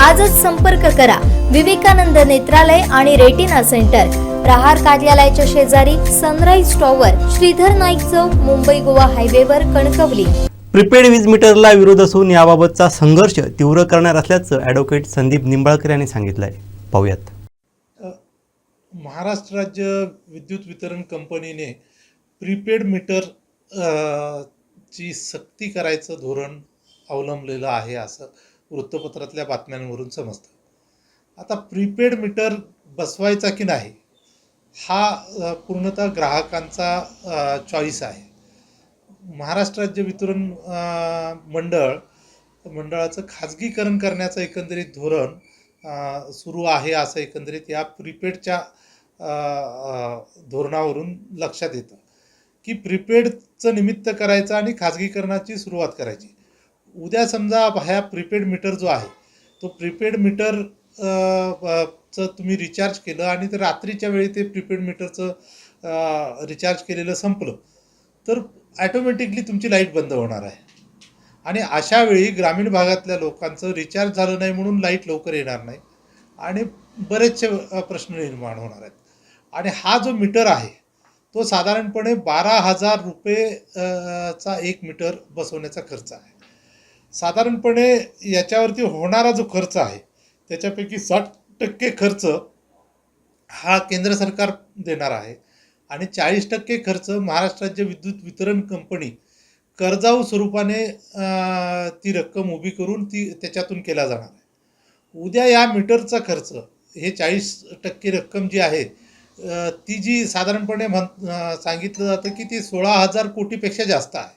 आजच संपर्क करा. विवेकानंद नेत्रालय आणि रेटिना सेंटर. प्रहार कार्यालयाच्या शेजारी सनराईज टॉवर श्रीधर नाईक चौक मुंबई गोवा हायवेवर कणकवली. प्रिपेड वीज मीटरला विरोध असून याबाबतचा संघर्ष तीव्र करणार असल्याचं ॲडव्होकेट संदीप निंबाळकर यांनी सांगितलं आहे पाहूयात महाराष्ट्र राज्य विद्युत वितरण कंपनीने प्रीपेड मीटर ची सक्ती करायचं धोरण अवलंबलेलं आहे असं वृत्तपत्रातल्या बातम्यांवरून समजतं. आता प्रीपेड मीटर बसवायचा की नाही हा पूर्णतः ग्राहकांचा चॉईस आहे. महाराष्ट्र राज्य वितरण मंडळ मंडळाचं खाजगीकरण करण्याचं एकंदरीत धोरण सुरू आहे असं एकंदरीत या प्रीपेडच्या धोरणावरून लक्षात येतं. की प्रीपेडचं निमित्त करायचं आणि खाजगीकरणाची सुरुवात करायची. उद्या समजा ह्या प्रीपेड मीटर जो आहे तो प्रीपेड मीटर चं तुम्ही रिचार्ज केलं आणि ते रात्रीच्या वेळी ते प्रीपेड मीटरचं रिचार्ज केलेलं संपलं तर ॲटोमॅटिकली तुमची लाइट बंद होणार आहे. आणि अशा वेळी ग्रामीण भागातल्या लोकांचं रिचार्ज झालं नाही म्हणून लाइट लवकर येणार नाही आणि बरेचसे प्रश्न निर्माण होणार आहेत. आणि हा जो मीटर आहे तो साधारणपणे बारा हजार रुपये चा एक मीटर बसवण्याचा खर्च आहे. साधारणपणे याच्यावरती होणारा जो खर्च आहे त्याच्यापैकी साठ टक्के खर्च हा केंद्र सरकार देणार आहे आणि चाळीस टक्के खर्च महाराष्ट्र राज्य विद्युत वितरण कंपनी कर्जाऊ स्वरूपाने ती रक्कम उभी करून ती त्याच्यातून केला जाणार आहे. उद्या या मीटरचा खर्च हे चाळीस टक्के रक्कम जी आहे ती जी साधारणपणे म्हण सांगितलं जातं की ती सोळा हजार कोटीपेक्षा जास्त आहे.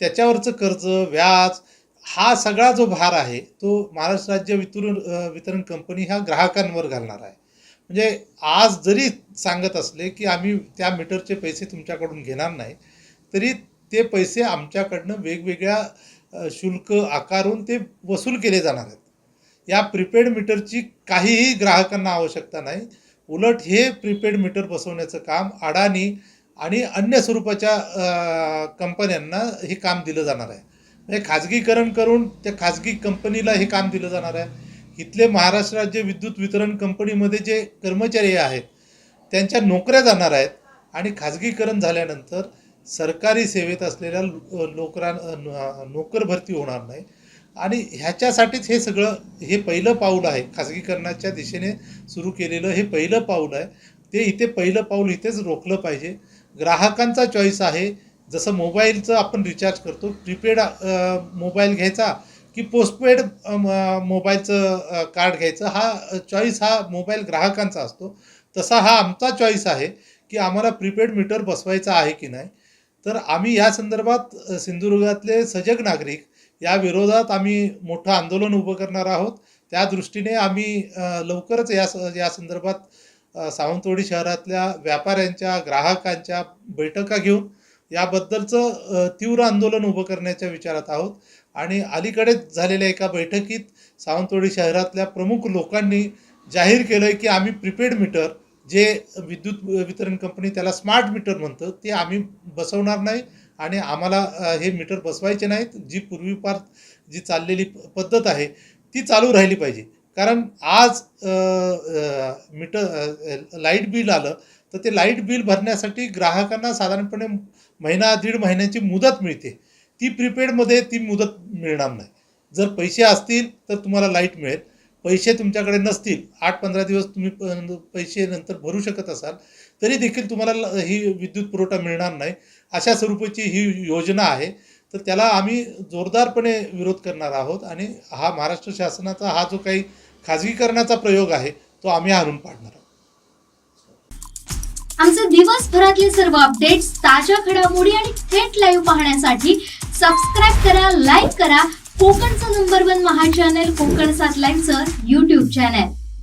त्याच्यावरचं कर्ज व्याज हा सगळा जो भार आहे तो महाराष्ट्र राज्य वितरण वितरण कंपनी ह्या ग्राहकांवर घालणार आहे. म्हणजे आज जरी सांगत असले की आम्ही त्या मीटरचे पैसे तुमच्याकडून घेणार नाही तरी ते पैसे आमच्याकडनं वेगवेगळ्या शुल्क आकारून ते वसूल केले जाणार आहेत. या प्रीपेड मीटरची काहीही ग्राहकांना आवश्यकता नाही. उलट हे प्रीपेड मीटर बसवण्याचं काम अडाणी आणि अन्य स्वरूपाच्या कंपन्यांना हे काम दिलं जाणार आहे. म्हणजे खाजगीकरण करून त्या खाजगी कंपनीला हे काम दिलं जाणार आहे. इथले महाराष्ट्र राज्य विद्युत वितरण कंपनीमध्ये जे कर्मचारी आहेत त्यांच्या नोकऱ्या जाणार आहेत आणि खाजगीकरण झाल्यानंतर सरकारी सेवेत असलेल्या नोकरां न- नोकर भरती होणार नाही. आणि ह्याच्यासाठीच हे सगळं हे पहिलं पाऊल आहे. खाजगीकरणाच्या दिशेने सुरू केलेलं हे पहिलं पाऊल आहे. ते इथे पहिलं पाऊल इथेच रोखलं पाहिजे. ग्राहकांचा चॉईस आहे. जसं मोबाईलचं आपण रिचार्ज करतो प्रीपेड मोबाईल घ्यायचा की पोस्टपेड मोबाईलचं कार्ड घ्यायचं हा चॉईस हा मोबाईल ग्राहकांचा असतो. तसा हा आमचा चॉईस आहे की आम्हाला प्रीपेड मीटर बसवायचा आहे की नाही. तर आम्ही या संदर्भात सिंधुदुर्गातले सजग नागरिक या विरोधात आम्ही मोठं आंदोलन उभं करणार आहोत. त्या दृष्टीने आम्ही लवकरच या स- या संदर्भात सावंतवाडी शहरातल्या व्यापाऱ्यांच्या ग्राहकांच्या बैठका घेऊन याबद्दलचं तीव्र आंदोलन उभं करण्याच्या विचारात आहोत. आणि अलीकडेच झालेल्या एका बैठकीत सावंतवाडी शहरातल्या प्रमुख लोकांनी जाहीर केलं आहे की आम्ही प्रीपेड मीटर जे विद्युत वितरण कंपनी त्याला स्मार्ट मीटर म्हणतं ते आम्ही बसवणार नाही आणि आम्हाला हे मीटर बसवायचे नाहीत. जी पूर्वीपार जी चाललेली प- पद्धत आहे ती चालू राहिली पाहिजे. कारण आज मीटर लाइट बिल आलं तर ते लाइट बिल भरण्यासाठी ग्राहकांना साधारणपणे महिना दीड महिन्याची मुदत मिळते. ती प्रीपेडमध्ये ती मुदत मिळणार नाही. जर पैसे असतील तर तुम्हाला लाइट मिळेल. पैसे तुमच्याकडे नसतील आठ पंधरा दिवस तुम्ही प- पैसे नंतर भरू शकत असाल तरी देखील तुम्हाला ल- ही विद्युत पुरवठा मिळणार नाही. अशा स्वरूपाची ही योजना आहे. तर त्याला आम्ही जोरदारपणे विरोध करणार आहोत आणि हा महाराष्ट्र शासनाचा हा जो काही खाजगीकरणाचा प्रयोग आहे तो आम्ही आणून पाडणार आहोत. आमचे दिवसभरातले सर्व अपडेट्स ताज्या घडामोडी आणि थेट लाईव्ह पाहण्यासाठी सबस्क्राईब करा लाईक करा. कोकणचं number one Maha channel Konkan सात लाईनचं युट्यूब चॅनल